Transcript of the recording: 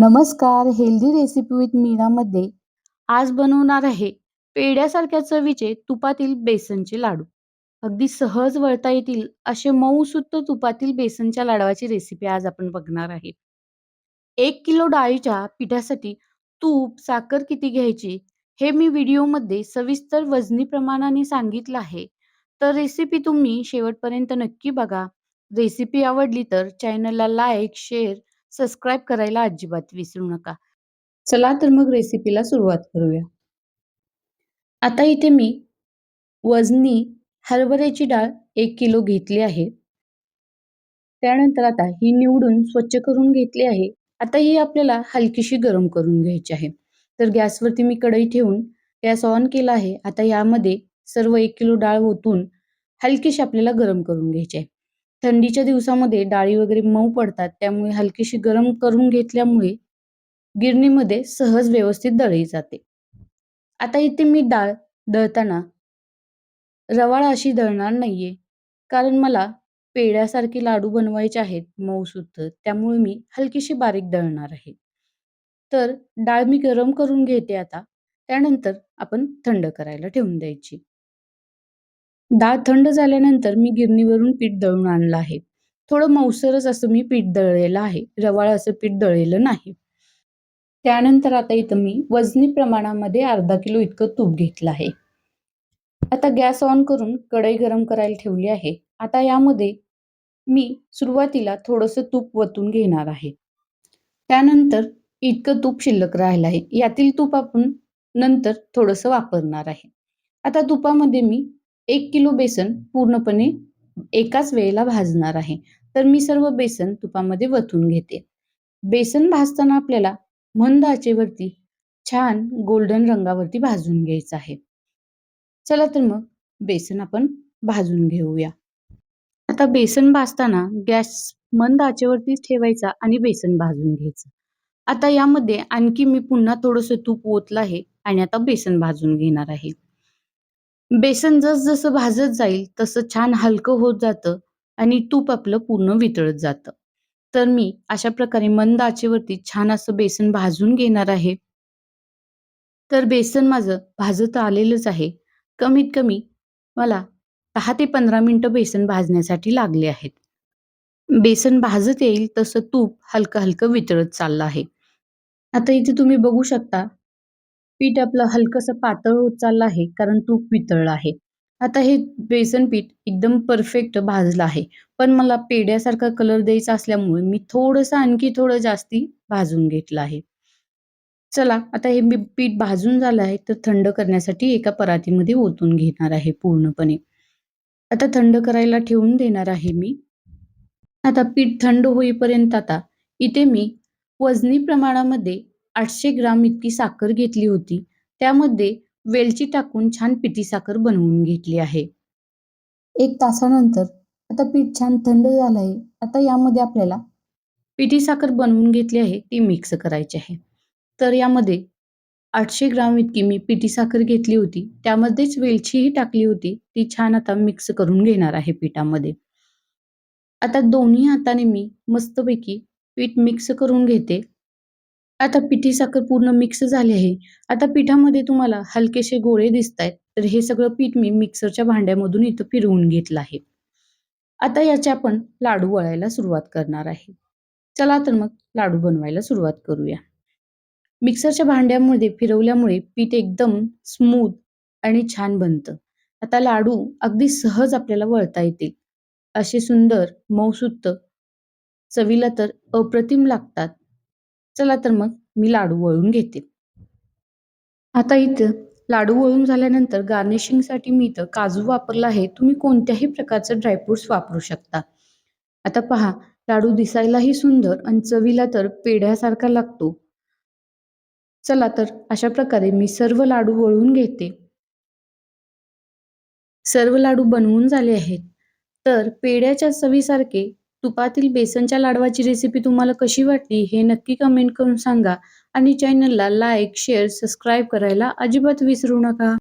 नमस्कार healthy recipe with मीनामध्ये आज बनवणार आहे पेढ्यासारख्या चवीचे तुपातील बेसनचे लाडू. अगदी सहज वळता येतील असे मऊसुत्त तुपातील बेसनच्या लाडवाची रेसिपी आज आपण बघणार आहे. एक किलो डाळीच्या पिठासाठी तूप साखर किती घ्यायची हे मी व्हिडिओमध्ये सविस्तर वजनी प्रमाणाने सांगितलं आहे. तर रेसिपी तुम्ही शेवटपर्यंत नक्की बघा. रेसिपी आवडली तर चॅनलला लाईक शेअर सबस्क्राईब करायला अजिबात विसरू नका. चला तर मग रेसिपीला सुरुवात करूया. आता इथे मी वजनी हरभऱ्याची डाळ एक किलो घेतली आहे. त्यानंतर आता ही निवडून स्वच्छ करून घेतली आहे. आता ही आपल्याला हलकीशी गरम करून घ्यायची आहे. तर गॅसवरती मी कढई ठेवून गॅस ऑन केला आहे. आता यामध्ये सर्व एक किलो डाळ ओतून हलकीशी आपल्याला गरम करून घ्यायची आहे. थंडीच्या दिवसामध्ये डाळी वगैरे मऊ पडतात त्यामुळे हलकीशी गरम करून घेतल्यामुळे गिरणीमध्ये सहज व्यवस्थित दळली जाते. आता इथे मी डाळ दळताना रवाळ अशी दळणार नाहीये कारण मला पेड्यासारखे लाडू बनवायचे आहेत मऊसुद्ध त्यामुळे मी हलकीशी बारीक दळणार आहे. तर डाळ मी गरम करून घेते आता त्यानंतर आपण थंड करायला ठेवून द्यायची. डाळ थंड झाल्यानंतर मी गिरणीवरून पीठ दळून आणलं आहे. थोडं मऊसरच असं मी पीठ दळलेलं आहे. रवाळ असं पीठ दळलेलं नाही. त्यानंतर आता इथं मी वजनी प्रमाणामध्ये अर्धा किलो इतकं तूप घेतलं आहे. आता गॅस ऑन करून कढई गरम करायला ठेवली आहे. आता यामध्ये मी सुरुवातीला थोडंसं तूप वतून घेणार आहे. त्यानंतर इतकं तूप शिल्लक राहिलं आहे. यातील तूप आपण नंतर थोडंसं वापरणार आहे. आता तुपामध्ये मी एक किलो बेसन पूर्णपणे एकाच वेळेला भाजणार आहे. तर मी सर्व बेसन तुपामध्ये वतून घेते. बेसन भाजताना आपल्याला मंद आचेवरती छान गोल्डन रंगावरती भाजून घ्यायचं आहे. चला तर मग बेसन आपण भाजून घेऊया. आता बेसन भाजताना गॅस मंद आचेवरतीच ठेवायचा आणि बेसन भाजून घ्यायचं. आता यामध्ये आणखी मी पुन्हा थोडंसं तूप ओतलं आहे आणि आता बेसन भाजून घेणार आहे. बेसन जसजसं भाजत जाईल तसं छान हलकं होत जातं आणि तूप आपलं पूर्ण वितळत जातं. तर मी अशा प्रकारे मंद आचेवरती छान असं बेसन भाजून घेणार आहे. तर बेसन माझं भाजत आलेलंच आहे. कमीत कमी मला दहा ते पंधरा मिनिटं बेसन भाजण्यासाठी लागले आहेत. बेसन भाजत येईल तसं तूप हलकं हलकं वितळत चाललं आहे. आता इथे तुम्ही बघू शकता पीठ आपलं हलकंसं पातळ होत चाललं आहे कारण तूप वितळलं आहे. आता हे बेसन पीठ एकदम परफेक्ट भाजलं आहे. पण मला पेड्यासारखा कलर द्यायचा असल्यामुळे मी थोडंसं आणखी थोडं जास्ती भाजून घेतलं आहे. चला आता हे मी पीठ भाजून झालं आहे तर थंड करण्यासाठी एका परातीमध्ये ओतून घेणार आहे पूर्णपणे. आता थंड करायला ठेवून देणार आहे मी. आता पीठ थंड होईपर्यंत आता इथे मी वजनी प्रमाणामध्ये आठशे ग्राम इतकी साखर घेतली होती. त्यामध्ये वेलची टाकून छान पिठी साखर बनवून घेतली आहे. एक तासानंतर आता पीठ छान थंड झालं आहे. आता यामध्ये आपल्याला पिठी साखर बनवून घेतली आहे ती मिक्स करायची आहे. तर यामध्ये आठशे ग्राम इतकी मी पिठी साखर घेतली होती. त्यामध्येच वेलचीही टाकली होती. ती छान आता मिक्स करून घेणार आहे पिठामध्ये. आता दोन्ही हाताने मी मस्तपैकी पीठ मिक्स करून घेते. आता पिठी साखर पूर्ण मिक्स झाली आहे. आता पिठामध्ये तुम्हाला हलकेसे गोळे दिसत आहेत तर हे सगळं पीठ मी मिक्सरच्या भांड्यामधून इथं फिरवून घेतलं आहे. आता याचे आपण लाडू वळायला सुरुवात करणार आहे. चला तर मग लाडू बनवायला सुरुवात करूया. मिक्सरच्या भांड्यामध्ये फिरवल्यामुळे पीठ एकदम स्मूथ आणि छान बनतं. आता लाडू अगदी सहज आपल्याला वळता येतील. असे सुंदर मऊसुत्त चवीला तर अप्रतिम लागतात. चला तर मग मी लाडू वळून घेते. आता इथं लाडू वळून झाल्यानंतर गार्निशिंगसाठी मी इथं काजू वापरला आहे. तुम्ही कोणत्याही प्रकारचं ड्रायफ्रुट्स वापरू शकता. आता पहा लाडू दिसायलाही सुंदर आणि चवीला तर पेढ्यासारखा लागतो. चला तर अशा प्रकारे मी सर्व लाडू वळून घेते. सर्व लाडू बनवून झाले आहेत. तर पेढ्याच्या चवीसारखे तुपातील बेसनच्या लाडवाची रेसिपी तुम्हाला कशी वाटली हे नक्की कमेंट करून सांगा. आणि चॅनलला लाईक शेअर सबस्क्राईब करायला अजिबात विसरू नका.